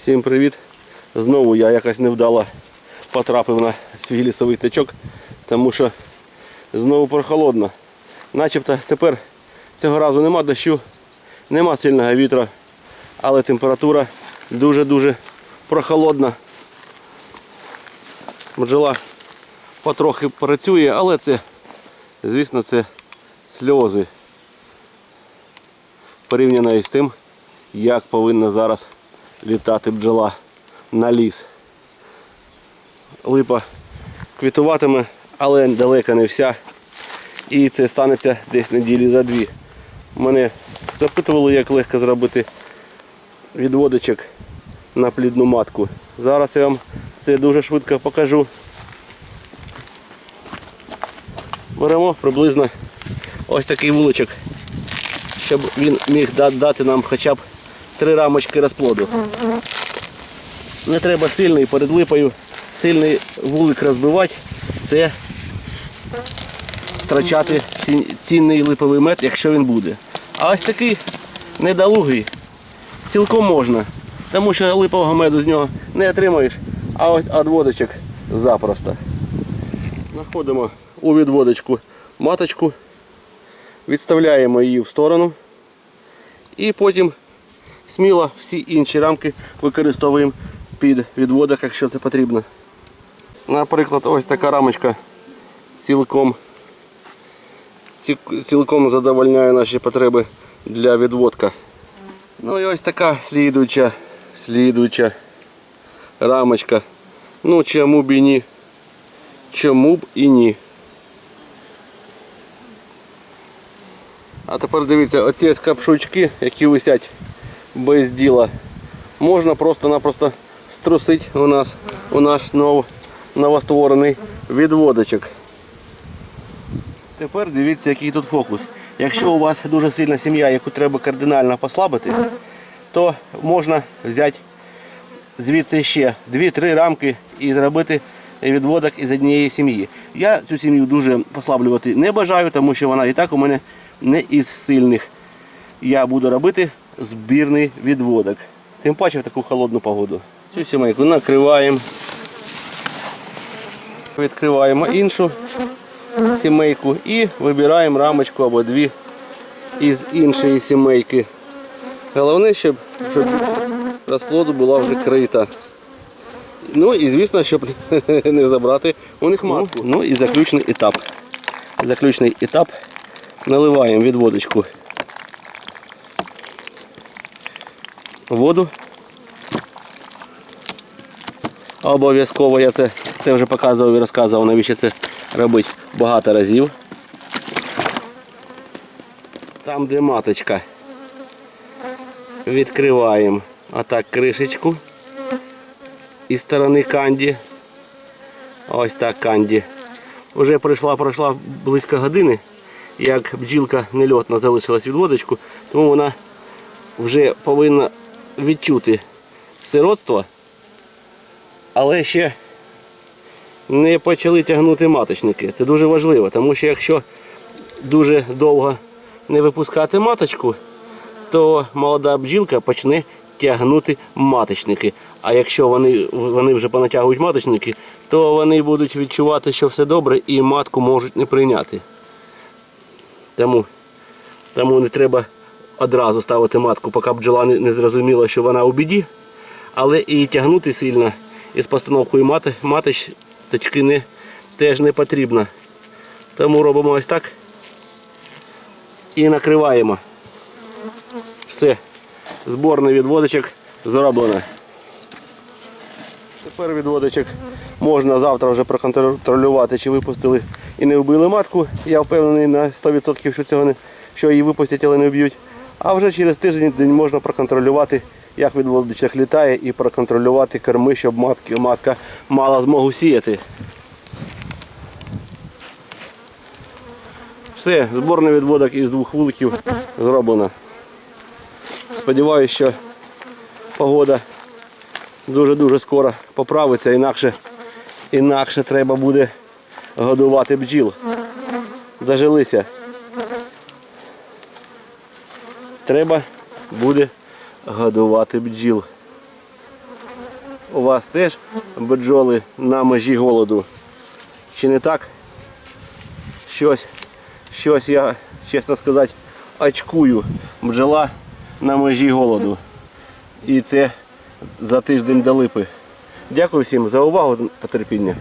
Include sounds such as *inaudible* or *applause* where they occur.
Всім привіт! Знову я якось невдало потрапив на свій лісовий течок, тому що знову прохолодно. Начебто тепер цього разу нема дощу, нема сильного вітру, але температура дуже-дуже прохолодна. Бджола потрохи працює, але це, звісно, це сльози порівняно із тим, як повинна зараз літати бджола на ліс. Липа квітуватиме, але далеко не вся. І це станеться десь неділі за дві. Мене запитували, як легко зробити відводичок на плідну матку. Зараз я вам це дуже швидко покажу. Беремо приблизно ось такий вуличок, щоб він міг дати нам хоча б три рамочки розплоду. Не треба сильний перед липою, сильний вулик розбивати. Це втрачати цінний липовий мед, якщо він буде. А ось такий недолугий цілком можна. Тому що липового меду з нього не отримаєш, а ось відводочок запросто. Знаходимо у відводочку маточку, відставляємо її в сторону і потім сміло всі інші рамки використовуємо під відводок, якщо це потрібно. Наприклад, ось така рамочка цілком, цілком задовольняє наші потреби для відводка. Ну і ось така слідуюча, слідуюча рамочка. Ну чому б і ні? Чому б і ні? А тепер дивіться, оці ось капшучки, які висять без діла, можна просто-напросто струсити у нас у наш нов, новостворений відводочок. Тепер дивіться, який тут фокус. Якщо у вас дуже сильна сім'я, яку треба кардинально послабити, то можна взяти звідси ще 2-3 рамки і зробити відводок із однієї сім'ї. Я цю сім'ю дуже послаблювати не бажаю, тому що вона і так у мене не із сильних. Я буду робити збірний відводок. Тим паче в таку холодну погоду. Цю сімейку накриваємо. Відкриваємо іншу сімейку і вибираємо рамочку або дві із іншої сімейки. Головне, щоб, щоб розплоду була вже крита. Ну і звісно, щоб *laughs* не забрати у них матку. Ну і заключний етап. Заключний етап. Наливаємо відводочку воду. Обов'язково я це, це вже показував і розказував, навіщо це робити багато разів. Там, де маточка, відкриваємо отак кришечку із сторони канді. Ось так канді. Вже пройшла, пройшла близько години, як бджілка нельотна залишилась від водочку, тому вона вже повинна відчути сиротство, але ще не почали тягнути маточники. Це дуже важливо, тому що якщо дуже довго не випускати маточку, то молода бджілка почне тягнути маточники. А якщо вони, вони вже понатягують маточники, то вони будуть відчувати, що все добре і матку можуть не прийняти. Тому, тому не треба одразу ставити матку, поки бджола не, зрозуміла, що вона у біді, але і тягнути сильно із постановкою мати, маточки не, теж не потрібно. Тому робимо ось так і накриваємо. Все, зборний відводочок зроблено. Тепер відводочок можна завтра вже проконтролювати, чи випустили і не вбили матку. Я впевнений на 100%, що цього не, що її випустять, але не вб'ють. А вже через тиждень день можна проконтролювати, як відводочок літає, і проконтролювати корми, щоб матки, матка мала змогу сіяти. Все, зборний відводок із двох вуликів зроблено. Сподіваюсь, що погода дуже-дуже скоро поправиться, інакше, інакше треба буде годувати бджіл. Зажилися. Треба буде годувати бджіл. у вас теж бджоли на межі голоду. Чи не так? Щось, щось я, чесно сказати, очкую. Бджола на межі голоду. І це за тиждень до липи. Дякую всім за увагу та терпіння.